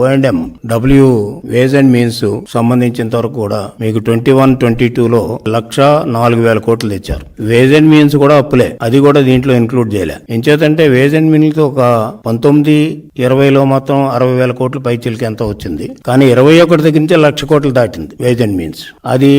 ఓఎండ్ఎం W ways and means సంబంధించినంత వరకు కూడా మీకు ట్వంటీ వన్ ట్వంటీ టూ లో లక్ష నాలుగు వేల కోట్లు తెచ్చారు వేజ్ అండ్ మీన్స్ కూడా అప్పులే. అది కూడా దీంట్లో ఇంక్లూడ్ చేయలే. ఎంచేతంటే వేజ్ అండ్ మీన్స్ ఒక పంతొమ్మిది ఇరవైలో మాత్రం అరవై వేల కోట్లు పైచిలకి ఎంత వచ్చింది. కానీ ఇరవై ఒకటి దగ్గర నుంచి లక్ష కోట్లు దాటింది వేజ్ అండ్ మీన్స్ అది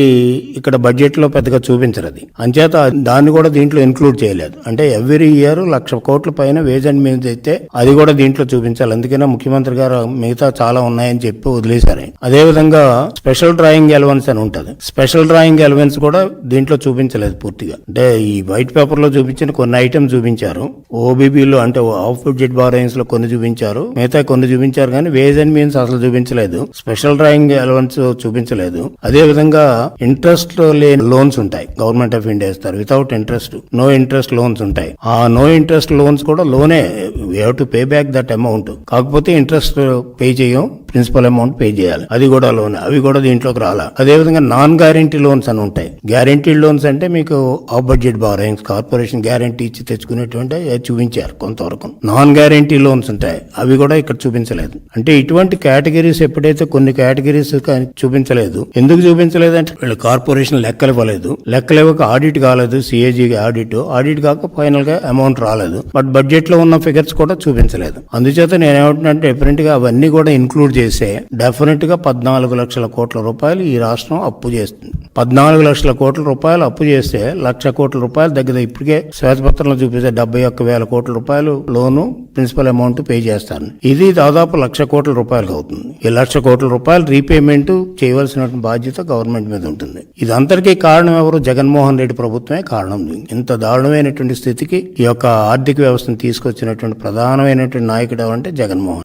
ఇక్కడ బడ్జెట్లో పెద్దగా చూపించరు అది. అంచేత దాన్ని కూడా దీంట్లో ఇంక్లూడ్ చేయలేదు. అంటే ఎవ్రీ ఇయర్ లక్ష కోట్ల పైన వేజ్ అండ్ మీన్స్ అయితే అది కూడా దీంట్లో చూపించాలి. అందుకనే ముఖ్యమంత్రి గారు మిగతా చాలా ఉన్నాయని చెప్పి వదిలేశారు. అదే విధంగా స్పెషల్ డ్రాయింగ్ ఎలవెన్స్ అని ఉంటది. స్పెషల్ డ్రాయింగ్ ఎలవెన్స్ కూడా దీంట్లో చూపించలేదు పూర్తిగా. అంటే ఈ వైట్ పేపర్లో చూపించిన కొన్ని ఐటమ్స్ చూపించారు. ఓబీబీలో అంటే ఆఫ్ బడ్జెట్ బారోయింగ్స్లో కొన్ని చూపించారు. మిగతా కొన్ని చూపించారు కానీ వేజ్ అండ్ మీన్స్ అసలు చూపించలేదు. స్పెషల్ డ్రాయింగ్ ఎలవెన్స్ చూపించలేదు. అదే విధంగా ఇంట్రెస్ట్ లేని లోన్స్ ఉంటాయి. గవర్నమెంట్ ఆఫ్ ఇండియా ఇస్తారు. Without interest no interest loans ఉంటాయి. ఆ నో ఇంట్రెస్ట్ లోన్స్ కూడా లోనే we have to pay back that amount కాకపోతే ఇంట్రెస్ట్ పే விஜயும் ప్రిన్సిపల్ అమౌంట్ పే చేయాలి. అది కూడా లోన్ అవి కూడా దీంట్లోకి రాలా. అదే విధంగా నాన్ గ్యారంటీ లోన్స్ అని ఉంటాయి. గ్యారంటీడ్ లోన్స్ అంటే మీకు off budget borrowings corporation guarantee ఇచ్చి తెచ్చుకునేటువంటి చూపించారు కొంతవరకు. నాన్ గ్యారంటీ లోన్స్ ఉంటాయి. అవి కూడా ఇక్కడ చూపించలేదు. అంటే ఇటువంటి కేటగిరీస్ ఎప్పుడైతే కొన్ని కేటగిరీస్ చూపించలేదు. ఎందుకు చూపించలేదు అంటే వీళ్ళు కార్పొరేషన్ లెక్కలు ఇవ్వలేదు. లెక్కలు ఇవ్వక ఆడిట్ కాలేదు. సిఏజీ ఆడిట్ ఆడిట్ కాక ఫైనల్గా అమౌంట్ రాలేదు. బట్ బడ్జెట్లో ఉన్న ఫిగర్స్ కూడా చూపించలేదు. అందుచేత నేను ఏమంటున్నానంటే డిఫరెంట్గా అవన్నీ కూడా ఇంక్లూడ్ చేసే డెఫినెట్గా పద్నాలుగు లక్షల కోట్ల రూపాయలు ఈ రాష్ట్రం అప్పు చేస్తుంది. పద్నాలుగు లక్షల కోట్ల రూపాయలు అప్పు చేస్తే లక్ష కోట్ల రూపాయలు దగ్గర ఇప్పటికే శ్వేతపత్రంలో చూపిస్తే డెబ్బై ఒక్క వేల కోట్ల రూపాయలు లోను ప్రిన్సిపల్ అమౌంట్ పే చేస్తాను. ఇది దాదాపు లక్ష కోట్ల రూపాయలకు అవుతుంది. ఈ లక్ష కోట్ల రూపాయలు రీపేమెంట్ చేయవలసిన బాధ్యత గవర్నమెంట్ మీద ఉంటుంది. ఇదంతరికీ కారణం ఎవరు? జగన్మోహన్ రెడ్డి ప్రభుత్వమే కారణం. ఇంత దారుణమైనటువంటి స్థితికి ఈ యొక్క ఆర్థిక వ్యవస్థను తీసుకొచ్చినటువంటి ప్రధానమైనటువంటి నాయకుడు ఎవరంటే జగన్మోహన్